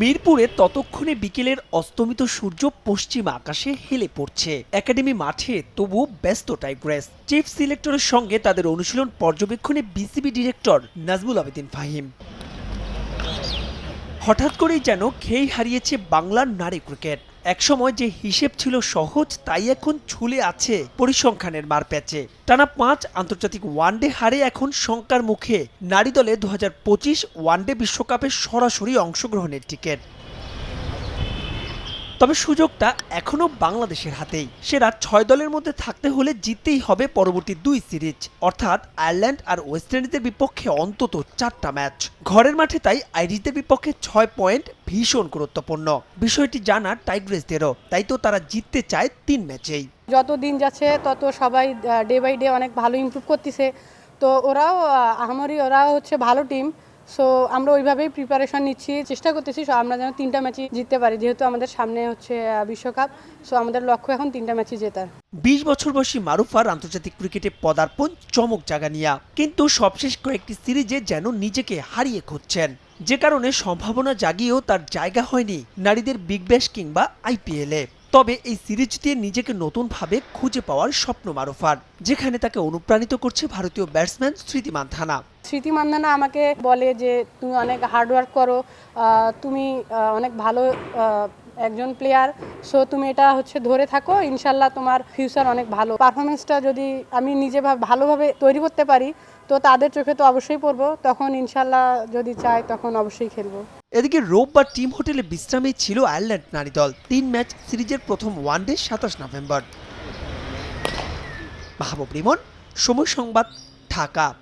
মিরপুরে ততক্ষণে বিকেলের অস্তমিত সূর্য পশ্চিম আকাশে হেলে পড়ছে। একাডেমি মাঠে তবু ব্যস্ত টাইগ্রেস। চিফ সিলেক্টরের সঙ্গে তাদের অনুশীলন পর্যবেক্ষণে বিসিবি ডিরেক্টর নাজমুল আবেদিন ফাহিম। হঠাৎ করেই যেন খেই হারিয়েছে বাংলার নারী ক্রিকেট। একসময় যে হিসেব ছিল সহজ, তাই এখন ছুলে আছে পরিসংখ্যানের মার প্যাচে টানা পাঁচ আন্তর্জাতিক ওয়ানডে হারে এখন শঙ্কার মুখে। নারী দলে দু হাজার পঁচিশ ওয়ানডে বিশ্বকাপে সরাসরি অংশগ্রহণের টিকিট। তবে সুযোগটা এখনও বাংলাদেশের হাতেই। সেরা ছয় দলের মধ্যে থাকতে হলে জিততেই হবে পরবর্তী দুই সিরিজ। অর্থাৎ আয়ারল্যান্ড আর ওয়েস্ট ইন্ডিজের বিপক্ষে অন্তত চারটা ম্যাচ। ঘরের মাঠে তাই আইরিশদের বিপক্ষে ছয় পয়েন্ট ভীষণ গুরুত্বপূর্ণ। বিষয়টি জানা টাইগ্রেসদেরও, তাই তো তারা জিততে চায় তিন ম্যাচেই। যত দিন যাচ্ছে, তত সবাই ডে বাই ডে অনেক ভালো ইমপ্রুভ করতেছে। তো ওরাও আহামরি ওরাও হচ্ছে ভালো টিম সো আমরা ওইভাবেই প্রিপারেশন নিচ্ছি, চেষ্টা করতেছি, so আমরা যেন তিনটা ম্যাচই জিততে পারি, যেহেতু আমাদের সামনে হচ্ছে বিশ্বকাপ সো আমাদের লক্ষ্য এখন তিনটা ম্যাচই জেতার। বিশ বছর বয়সী মারুফার আন্তর্জাতিক ক্রিকেটে পদার্পণ চমক জাগানিয়া, কিন্তু সবশেষ কয়েকটি সিরিজে যেন নিজেকে হারিয়ে খুঁজছেন। যে কারণে সম্ভাবনা জাগিয়েও তার জায়গা হয়নি নারীদের বিগ ব্যাশ কিংবা আইপিএলে। তবে এই সিরিজ দিয়ে নিজেকে নতুনভাবে খুঁজে পাওয়ার স্বপ্ন মারুফার, যেখানে তাকে অনুপ্রাণিত করছে ভারতীয় ব্যাটসম্যান স্মৃতি মান্ধানা। স্মৃতি মান্ধানা আমাকে বলে যে, তুমি অনেক হার্ডওয়ার্ক করো তুমি অনেক ভালো একজন প্লেয়ার সো তুমি এটা হচ্ছে ধরে থাকো, ইনশাল্লাহ তোমার ফিউচার অনেক ভালো। পারফরমেন্সটা যদি আমি নিজে ভাব- ভালোভাবে তৈরি করতে পারি, তো তাদের চোখে তো অবশ্যই পড়ব। তখন ইনশাল্লাহ যদি চায়, তখন অবশ্যই খেলব। এদিকে রোববার টিম হোটেলে বিশ্রামে ছিল আয়ারল্যান্ড নারী দল। তিন ম্যাচ সিরিজের প্রথম ওয়ানডে, সাতাশ নভেম্বর। মাহবুব রিমন সময় সংবাদ, ঢাকা।